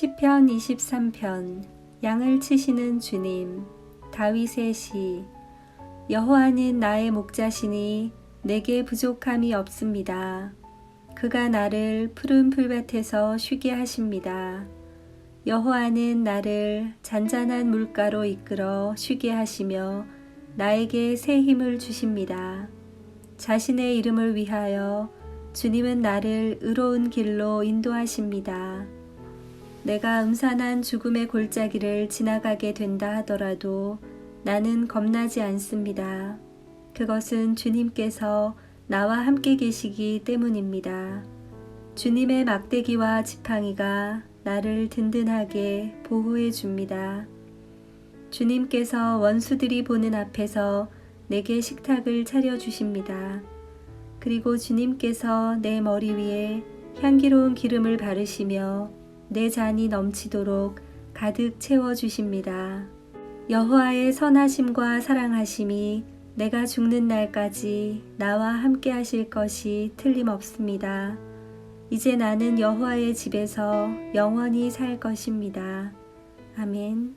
시편 23편 양을 치시는 주님 다윗의 시 여호와는 나의 목자시니 내게 부족함이 없습니다. 그가 나를 푸른 풀밭에서 쉬게 하십니다. 여호와는 나를 잔잔한 물가로 이끌어 쉬게 하시며 나에게 새 힘을 주십니다. 자신의 이름을 위하여 주님은 나를 의로운 길로 인도하십니다. 내가 음산한 죽음의 골짜기를 지나가게 된다 하더라도 나는 겁나지 않습니다. 그것은 주님께서 나와 함께 계시기 때문입니다. 주님의 막대기와 지팡이가 나를 든든하게 보호해 줍니다. 주님께서 원수들이 보는 앞에서 내게 식탁을 차려 주십니다. 그리고 주님께서 내 머리 위에 향기로운 기름을 바르시며 내 잔이 넘치도록 가득 채워 주십니다. 여호와의 선하심과 사랑하심이 내가 죽는 날까지 나와 함께 하실 것이 틀림없습니다. 이제 나는 여호와의 집에서 영원히 살 것입니다. 아멘.